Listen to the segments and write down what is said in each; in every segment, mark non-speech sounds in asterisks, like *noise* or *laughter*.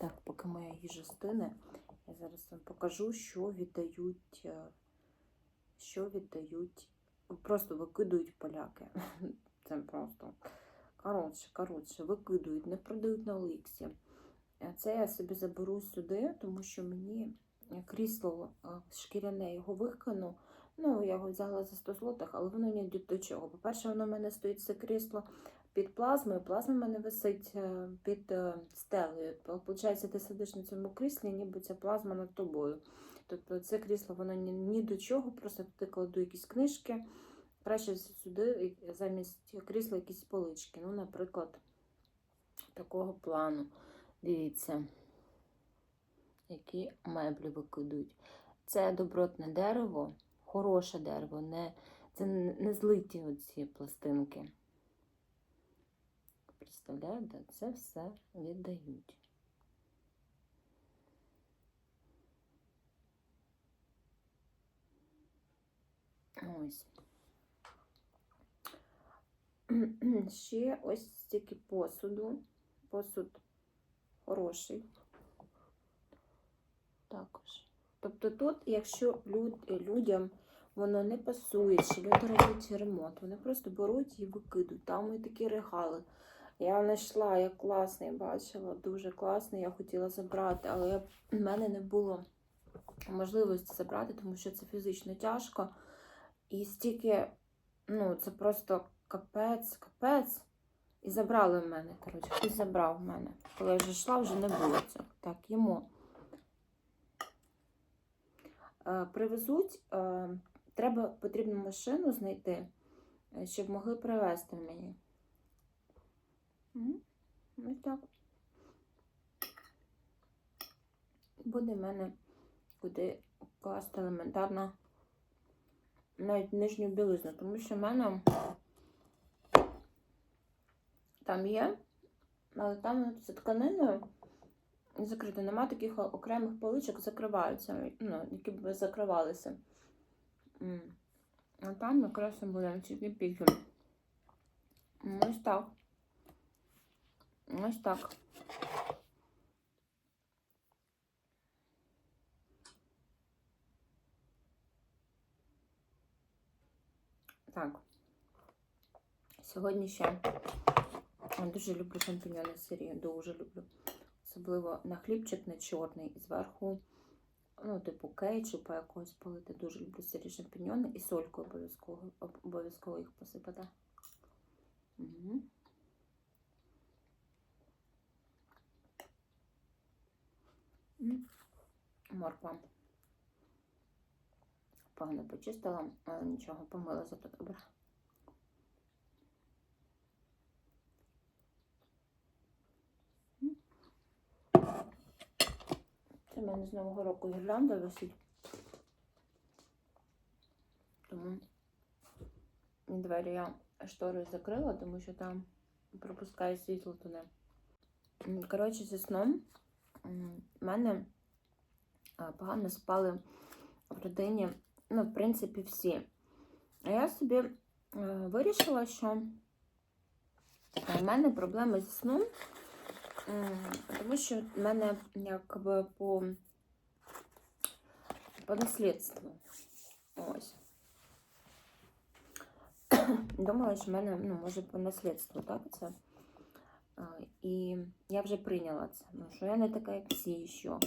Так, поки моя їжа стине, я зараз вам покажу, що віддають, е, що віддають, просто викидують поляки. *laughs* Це просто коротше, коротше, викидують, не продають на Оліксі. Е, Це я собі заберу сюди, тому що мені е, крісло шкіряне його викину. Ну, я його взяла за 100 злотих, але воно ні до чого. По-перше, воно в мене стоїть це крісло під плазмою. Плазма в мене висить е, під е, стелею. Получається, ти сидиш на цьому кріслі, ніби ця плазма над тобою. Тобто це крісло воно ні, ні до чого, просто туди кладу якісь книжки. Краще сюди замість крісла якісь полички. Ну, наприклад, такого плану. Дивіться, які меблі викидують. Це добротне дерево, хороше дерево, не, це не злиті оці пластинки. Представляєте, це все віддають. Ось. *clears throat* Ще ось стільки посуду. Посуд хороший. Також. Тобто тут, якщо люд, людям воно не пасує, чи люди роблять ремонт, вони просто беруть і викидуть. Там і такі регали. Я знайшла, як класний, бачила, дуже класний. Я хотіла забрати, але я, в мене не було можливості забрати, тому що це фізично тяжко. І стільки, ну, це просто капець, капець. І забрали в мене. Коротше, хтось забрав в мене. Коли я вже йшла, вже не було цього. Так, їмо. Е, привезуть, е, треба потрібну машину знайти, е, щоб могли привезти мені. Ось так. Буде в мене куди класти елементарно навіть нижню білизну, тому що в мене там є, але там з тканиною закрито. Нема таких окремих поличок, закриваються, ну, які б закривалися. А там якраз буде чуть піки. Ось так. Ось так. Так. Сьогодні ще я дуже люблю шампіньони сирі, дуже люблю. Особливо на хлібчик не чорний, і зверху, ну, типу кетчупа якогось полити. Дуже люблю сирі шампіньони і сольку обов'язково обов'язково їх посипати. Угу. Морква. Погано почистила, але нічого, помила зато добре. Це в мене з Нового року гірлянда висить. Тому двері я штори закрила, тому що там пропускає світло туди. Коротше, зі сном в мене погано спали в родині, ну, в принципі, всі. А я собі е, вирішила, що в мене проблеми зі сном, тому що в мене якби по, по наслідству. Ось. Думала, що в мене, ну, може, по наслідству, так, це. А, І я вже прийняла це. Що я не така, як всі, що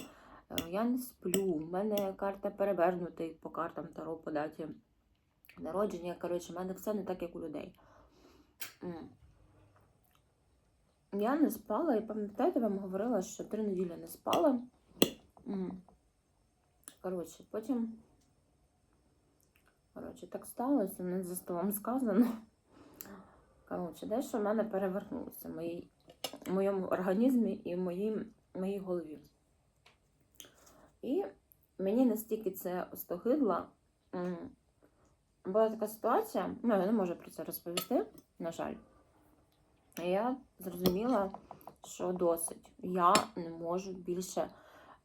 е, я не сплю, в мене карта перевернута по картам Таро по даті народження. Коротше, в мене все не так, як у людей. Я не спала, і пам'ятаєте, вам говорила, що три неділі не спала. Коротше, потім. Коротше, так сталося, не за столом сказано. Коротше, дещо в мене перевернулося в, моїй, в моєму організмі і в моїй, моїй голові. І мені настільки це остогидло. Була така ситуація, ну, я не можу про це розповісти, на жаль. Я зрозуміла, що досить. Я не можу більше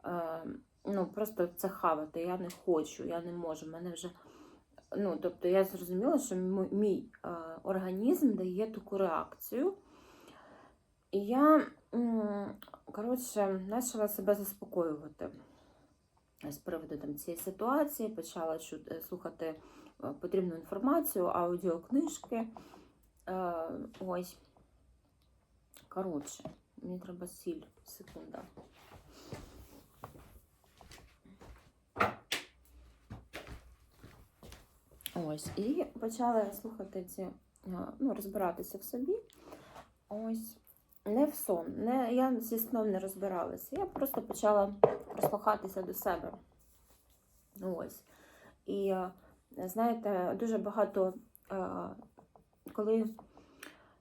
е, ну, просто це хавати. Я не хочу, я не можу. Мене вже ну, тобто я зрозуміла, що мій е, організм дає таку реакцію. І я, коротше, почала себе заспокоювати з приводу там, цієї ситуації, почала слухати потрібну інформацію, аудіокнижки. Ось. Коротше, мені треба сіль. Секунда. Ось. І почала слухати ці, ну, розбиратися в собі. Ось. Не в сон. Не, я зі сном не розбиралася. Я просто почала прислухатися до себе. Ось. І е, знаєте, дуже багато, е, коли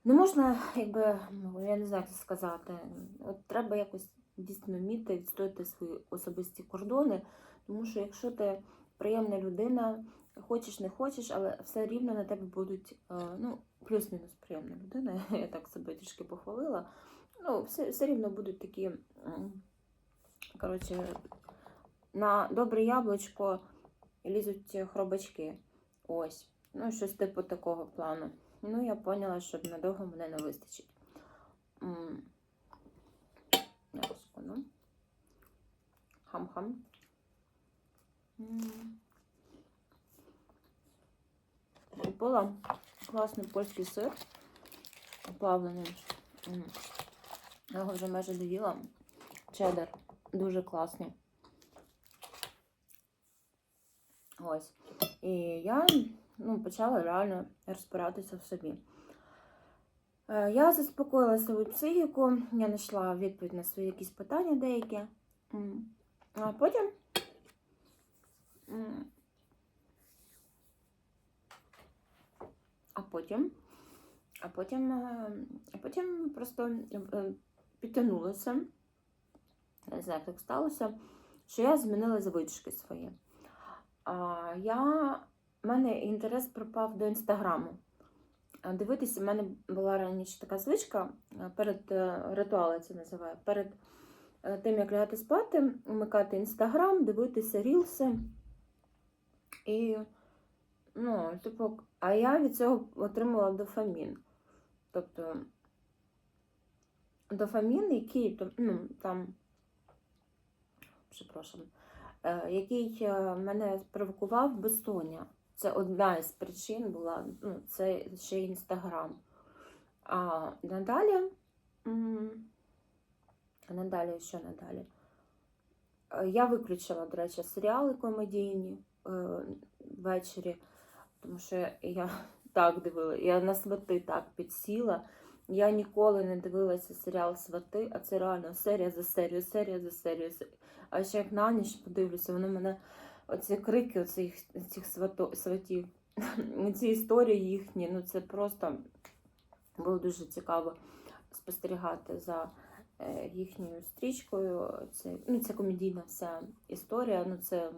не можна, якби, ну, я не знаю, як це сказати, от треба якось дійсно вміти відстояти свої особисті кордони, тому що якщо ти приємна людина, хочеш, не хочеш, але все рівно на тебе будуть, е, ну, плюс-мінус приємна людина, *laughs* я так себе трішки похвалила. Ну, все, все рівно будуть такі, коротше, на добре яблучко лізуть хробачки. Ось. Ну, щось типу такого плану. Ну, я поняла, що надовго мене не вистачить. Зараз, секунду. Хам-хам. Купила класний польський сир плавлений. Я його вже майже доїла. Чеддер. Дуже класний. Ось. І я ну, почала реально розбиратися в собі. Е, Я заспокоїла свою психіку, я знайшла відповідь на свої якісь питання деякі. А потім. А потім. А потім, е, а потім просто е, підтягнулася. Не знаю, як так сталося, що я змінила звички свої. А, я, в мене інтерес пропав до інстаграму. Дивитися, в мене була раніше така звичка перед е, ритуал, я це називаю, перед тим, як лягати спати, вмикати інстаграм, дивитися рілси. І, ну, типу, а я від цього отримала дофамін. Тобто дофамін, який ну, там, перепрошую, е, який е, мене спровокував безсоння. Це одна із причин була, ну, це ще інстаграм. А надалі, а надалі, що надалі? Е, Я виключила, до речі, серіали комедійні ввечері, тому що я *laughs* так дивила, я на свати так підсіла. Я ніколи не дивилася серіал Свати, а це реально серія за серію, серія за серію. А ще як на ніч подивлюся, вони мене оці крики оцих цих свато, сватів, *laughs* ці історії їхні, ну це просто було дуже цікаво спостерігати за е, їхньою стрічкою. Це, ну, це комедійна вся історія, ну це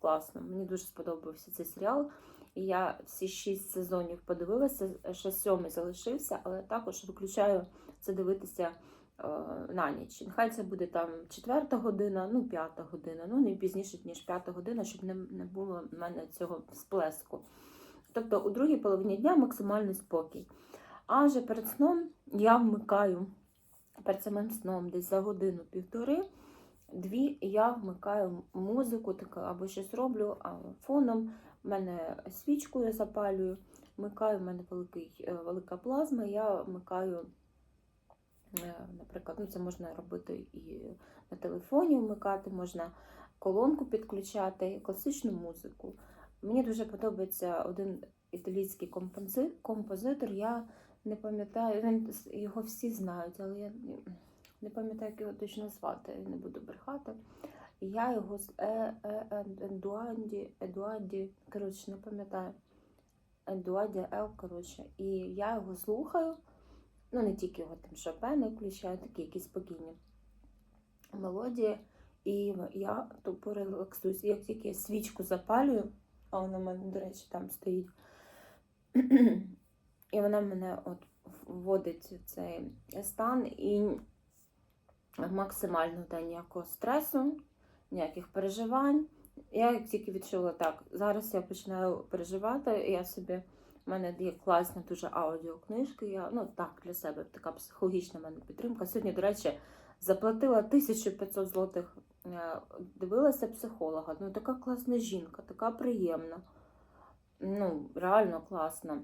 класно. Мені дуже сподобався цей серіал. І я всі шість сезонів подивилася, ще сьомий залишився, але також виключаю це дивитися е, на ніч. Нехай це буде там четверта година, ну п'ята година, ну не пізніше, ніж п'ята година, щоб не, не було в мене цього сплеску. Тобто у другій половині дня максимальний спокій. А вже перед сном я вмикаю, перед самим сном, десь за годину-півтори, дві я вмикаю музику таку, або щось роблю а фоном. У мене свічку я запалюю, вмикаю, в мене великий, е, велика плазма, я вмикаю, е, наприклад, ну це можна робити і на телефоні вмикати, можна колонку підключати, класичну музику. Мені дуже подобається один італійський компози- композитор. Я не пам'ятаю, він його всі знають, але я не пам'ятаю, як його точно звати, не буду брехати. Я його з е, е, е, Едуанді, Едуанді, коротше, не пам'ятаю. Едуаді Ел, коротше. І я його слухаю. Ну, не тільки його там Шопена включаю, такі якісь спокійні мелодії. І я тупо релаксуюсь. Як тільки я свічку запалюю, а вона в мене, до речі, там стоїть. І *clears throat* вона мене от вводить в цей стан і максимально та ніякого стресу, ніяких переживань. Я тільки відчула так, зараз я починаю переживати, я собі У мене є класні дуже аудіокнижки. Я, ну так, для себе така психологічна мене підтримка. Сьогодні, до речі, заплатила 1500 злотих, е, дивилася психолога. Ну, така класна жінка, така приємна. Ну, реально класна.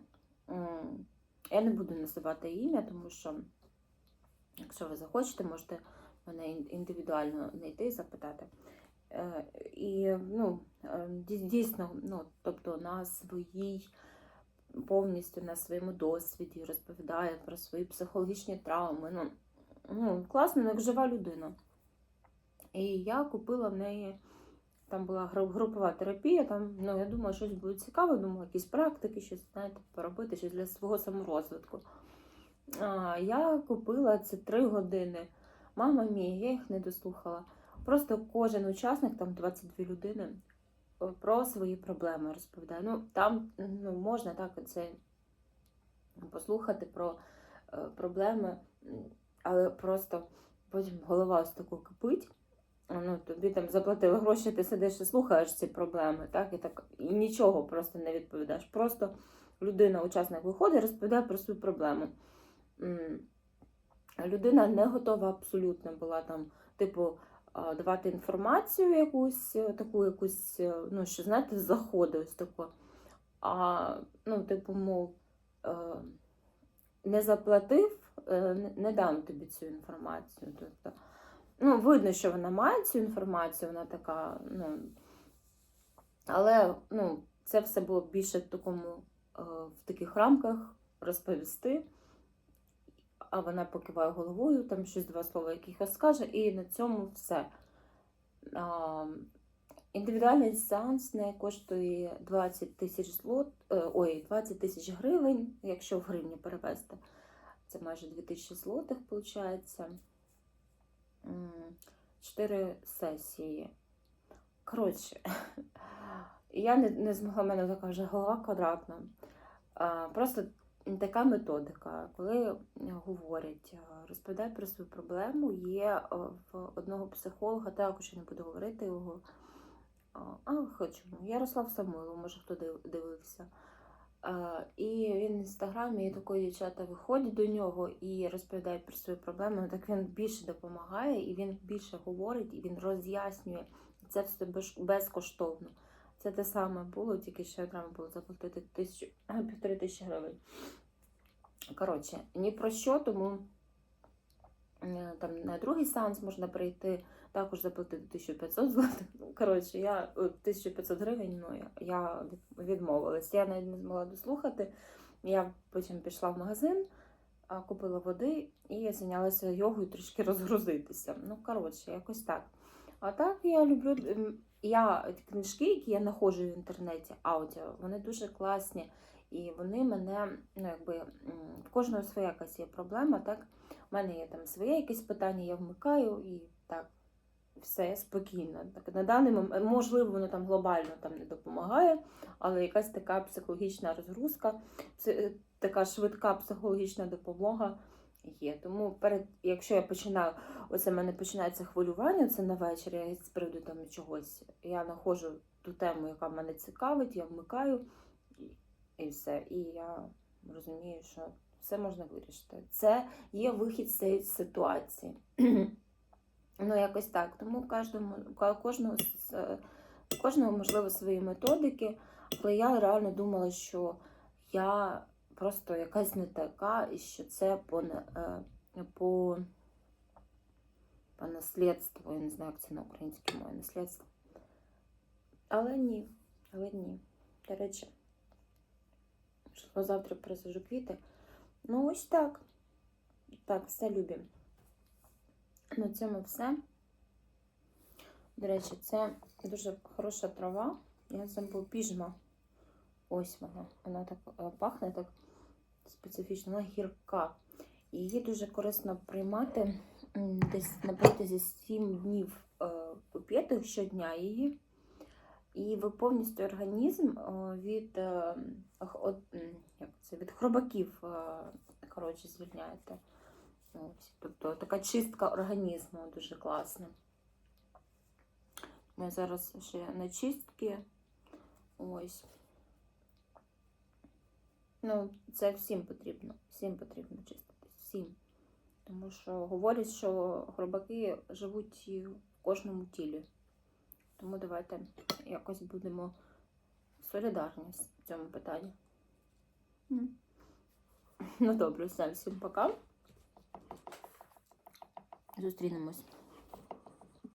Я не буду називати ім'я, тому що, якщо ви захочете, можете мене індивідуально знайти і запитати. Е, І ну, е, дійсно, ну, тобто на своїй повністю на своєму досвіді розповідає про свої психологічні травми. Ну, ну класно, як жива людина. І я купила в неї, там була групова терапія, там, ну, я думала, щось буде цікаве, думала, якісь практики, щось, знаєте, поробити, щось для свого саморозвитку. А, я купила це три години. Мама мія, я їх не дослухала. Просто кожен учасник, там 22 людини, про свої проблеми розповідає. Ну, там ну, можна так це послухати про е, проблеми, але просто потім голова ось таку кипить. Ну, тобі там заплатили гроші, ти сидиш і слухаєш ці проблеми, так, і так і нічого просто не відповідаєш. Просто людина, учасник виходить, розповідає про свою проблему. Людина не готова абсолютно була там, типу, давати інформацію якусь, е, таку якусь, е, ну, що знаєте, заходи ось таку. А, ну, типу, мов, е, не заплатив, не- дам тобі цю інформацію. Тобто, ну, видно, що вона має цю інформацію, вона така, ну. Але ну, це все було більше в такому, в таких рамках розповісти. А вона покиває головою, там щось два слова якихось скаже, і на цьому все. А, індивідуальний сеанс не коштує 20 тисяч злот, е, ой, 20 тисяч гривень, якщо в гривні перевести. Це майже 2000 злотих, виходить. Чотири сесії. Коротше, *laughs* я не, не змогла, в мене така вже голова квадратна. А, просто така методика, коли говорять, а, розповідають про свою проблему, є в одного психолога, також я не буду говорити його. А, хочу. Ярослав Самойлов, може хто дивився. І він в інстаграмі і такої дівчата виходять до нього і розповідають про свої проблеми. Ну, Так він більше допомагає, і він більше говорить, і він роз'яснює. Це все безкоштовно. Це те саме було, тільки ще треба було заплатити тисячу, півтори тисячі гривень. Коротше, ні про що, тому е, там на другий сеанс можна прийти, також заплатити 1500 злотих. Ну, Коротше, я 1500 гривень, ну я відмовилась. Я навіть не змогла дослухати. Я потім пішла в магазин, купила води і зайнялася йогою трішки *laughs* розгрузитися. Ну, коротше, якось так. А так я люблю. Я книжки, які я знаходжу в інтернеті, аудіо, вони дуже класні. І вони мене, ну якби в кожного своя якась є проблема, так? У мене є там своє якесь питання, я вмикаю і так, все спокійно. Так, на даний момент, можливо, воно там глобально там не допомагає, але якась така психологічна розгрузка, пси- така швидка психологічна допомога є. Тому перед, якщо я починаю, оце в мене починається хвилювання, це на вечір, я з приводу там чогось, я знаходжу ту тему, яка мене цікавить, я вмикаю і, все. І я розумію, що все можна вирішити. Це є вихід з цієї ситуації. *clears throat* ну, якось так. Тому кожному, кожного, з- кожного, можливо, свої методики. Але я реально думала, що я просто якась не така, і що це по, е, по, по наслідству. Я не знаю, як це на українській мові наслідство. Але ні, але ні. До речі, що завтра присажу квіти. Ну, ось так. Так, все любі. На цьому все. До речі, це дуже хороша трава. Я забув піжма. Ось вона. Вона так е, пахне так специфічно, вона гірка. І її дуже корисно приймати десь на протязі 7 днів е, поп'єте щодня її. І ви повністю організм е, від, е, от, як це, від хробаків коротше, звільняєте. Тобто така чистка організму дуже класна. Ми зараз ще на чистки. Ось. Ну, це всім потрібно. Всім потрібно чиститись. Всім. Тому що говорять, що хробаки живуть в кожному тілі. Тому давайте якось будемо солідарні в цьому питанні. Ну добре, все, всім пока. Зустрінемось